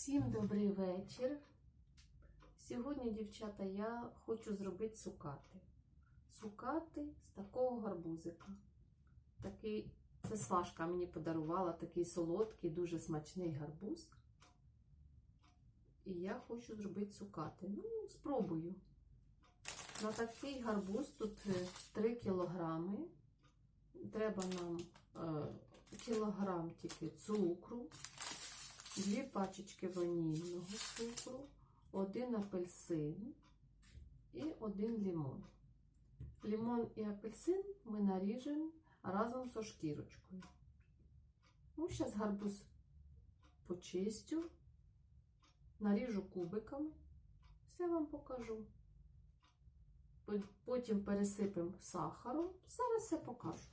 Всім добрий вечір. Сьогодні, дівчата, я хочу зробити цукати. Цукати з такого гарбузика. Такий, це сважка мені подарувала такий солодкий, дуже смачний гарбуз. І я хочу зробити цукати. Ну, спробую. На такий гарбуз тут е, 3 кілограми. Треба нам е, кілограм тільки цукру, дві пачечки ванільного цукру, один апельсин і один лимон. Лимон і апельсин ми наріжемо разом зі шкірочкою. Ну, зараз гарбуз почистю, наріжу кубиками, все вам покажу. Потім пересипемо сахаром. Зараз все покажу.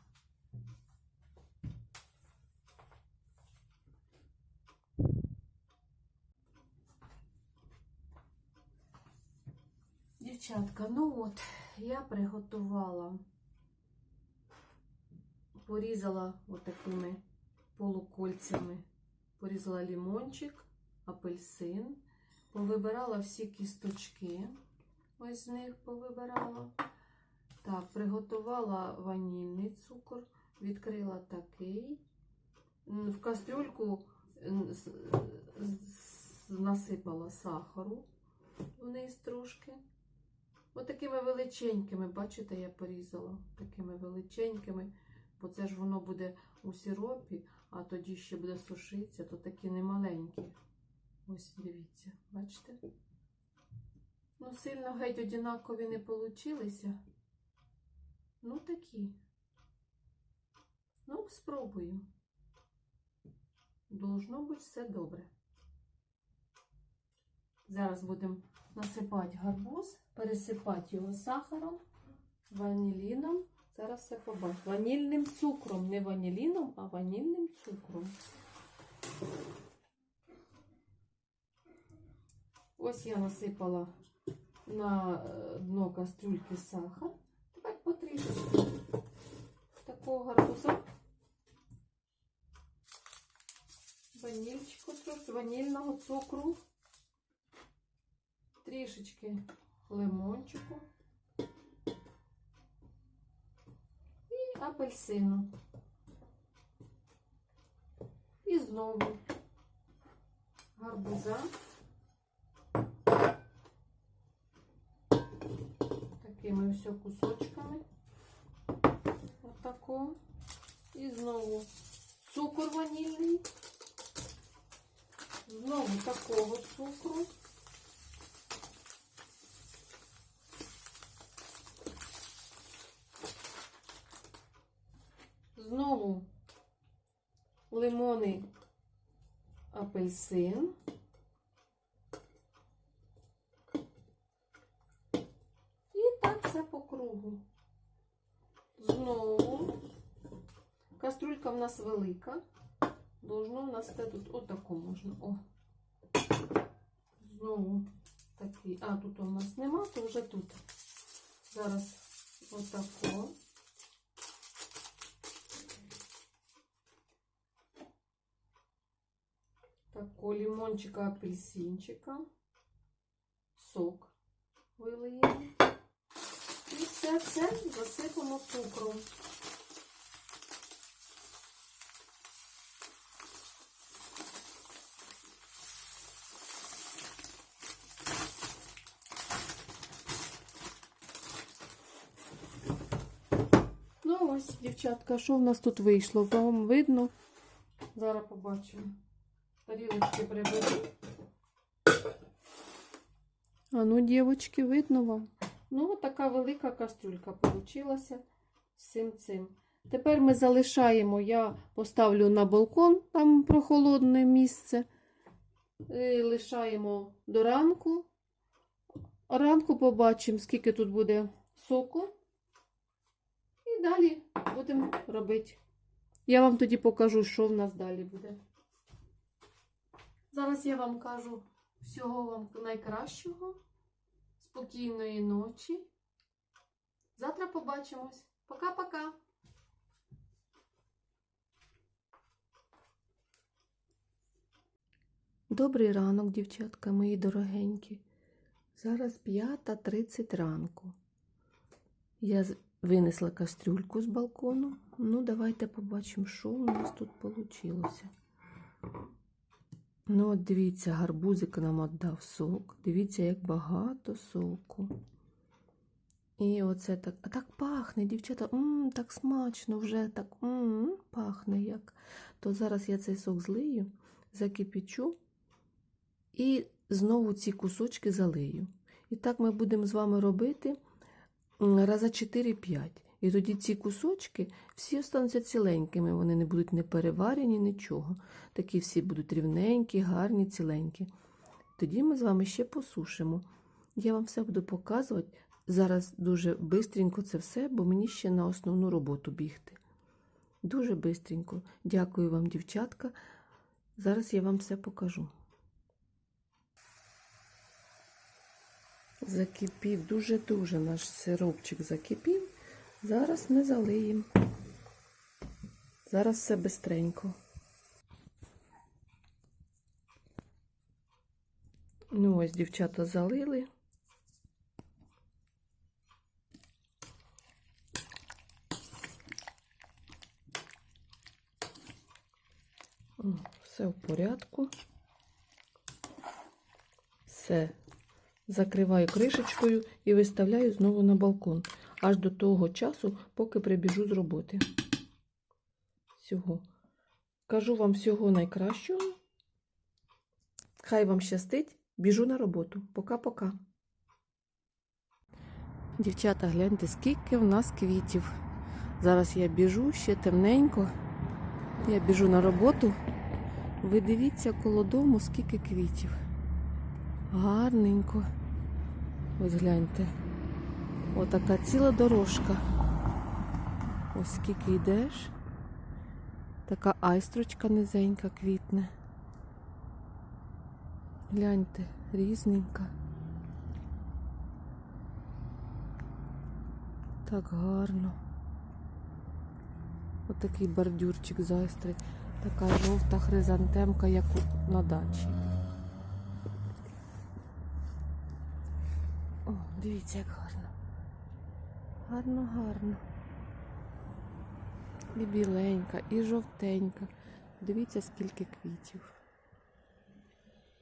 Дівчатка, ну от, я приготувала, порізала отакими полукольцями, порізала лимончик, апельсин, повибирала всі кісточки, ось з них повибирала. Так, приготувала ванільний цукор, відкрила такий. В кастрюльку насипала сахару вниз трошки. Отакими величенькими, бачите, я порізала такими величенькими, бо це ж воно буде у сиропі, а тоді ще буде сушитися, то такі немаленькі. Ось дивіться, бачите? Ну, сильно геть однакові не получилися. Ну, такі. Ну, спробуємо. Должно бути все добре. Зараз будемо насипати гарбуз, пересипати його сахаром, ваніліном. Зараз все побачимо. Ванільним цукром. Не ваніліном, а ванільним цукром. Ось я насипала на е, дно кастрюльки сахар. Тепер потрішечки такого гарбуза. Ванільчику трошки, ванільного цукру. Трішечки лимончику і апельсину. І знову гарбуза. Такими все кусочками. Отако. І знову цукор ванільний. Знову такого цукру. Знову лимони, апельсин. І так все по кругу. Знову. Каструлька в нас велика. Должно в нас це тут отако можна. О. Знову такий. А, тут у нас нема, то вже тут. Зараз отако. Тако лимончика, апельсинчика, сок вилиємо. І все це засипемо цукром. Ну ось, дівчатка, що в нас тут вийшло? Вам видно? Зараз побачимо. Тарілочки приберу. А ну, дівчатки, видно вам? Ну, така велика кастрюлька получилася з цим цим. Тепер ми залишаємо, я поставлю на балкон, там прохолодне місце. І лишаємо до ранку. Ранку побачимо, скільки тут буде соку. І далі будемо робити. Я вам тоді покажу, що в нас далі буде. Зараз я вам кажу всього вам найкращого, спокійної ночі. Завтра побачимось. Пока-пока! Добрий ранок, дівчатка, мої дорогенькі. Зараз 5.30 ранку. Я винесла кастрюльку з балкону. Ну, давайте побачимо, що у нас тут вийшло. Ну, от дивіться, гарбузик нам віддав сок. Дивіться, як багато соку. І оце так. А так пахне, дівчата. м так смачно вже так м пахне як. То зараз я цей сок злию, закипічу і знову ці кусочки залию. І так ми будемо з вами робити раза 4-5. І тоді ці кусочки всі остануться ціленькими, вони не будуть не переварені, нічого. Такі всі будуть рівненькі, гарні, ціленькі. Тоді ми з вами ще посушимо. Я вам все буду показувати. Зараз дуже бистренько це все, бо мені ще на основну роботу бігти. Дуже бистренько. Дякую вам, дівчатка. Зараз я вам все покажу. Закипів, дуже-дуже наш сиропчик закипів. Зараз ми залиємо. Зараз все бистренько. Ну, ось дівчата залили. Все в порядку. Все. Закриваю кришечкою і виставляю знову на балкон. Аж до того часу, поки прибіжу з роботи. Всього. Кажу вам всього найкращого. Хай вам щастить. Біжу на роботу. Пока-пока. Дівчата, гляньте, скільки в нас квітів. Зараз я біжу ще темненько. Я біжу на роботу. Ви дивіться коло дому, скільки квітів. Гарненько. Ось гляньте. Отака ціла дорожка. Ось скільки йдеш. Така айстрочка низенька квітне. Гляньте, різненька. Так гарно. Отакий бордюрчик з. Така жовта хризантемка, як на дачі. О, дивіться, як гарно. Гарно, гарно. І біленька, і жовтенька. Дивіться, скільки квітів.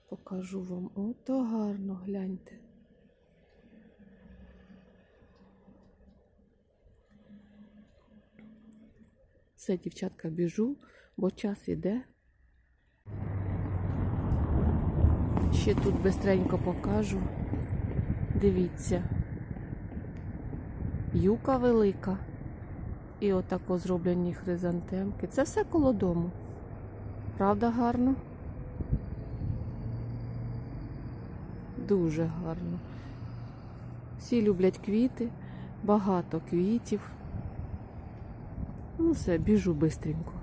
Покажу вам. Ото гарно, гляньте. Все, дівчатка, біжу, бо час іде. Ще тут бистренько покажу. Дивіться. Юка велика. І отако зроблені хризантемки. Це все коло дому. Правда гарно? Дуже гарно. Всі люблять квіти, багато квітів. Ну все, біжу бистренько.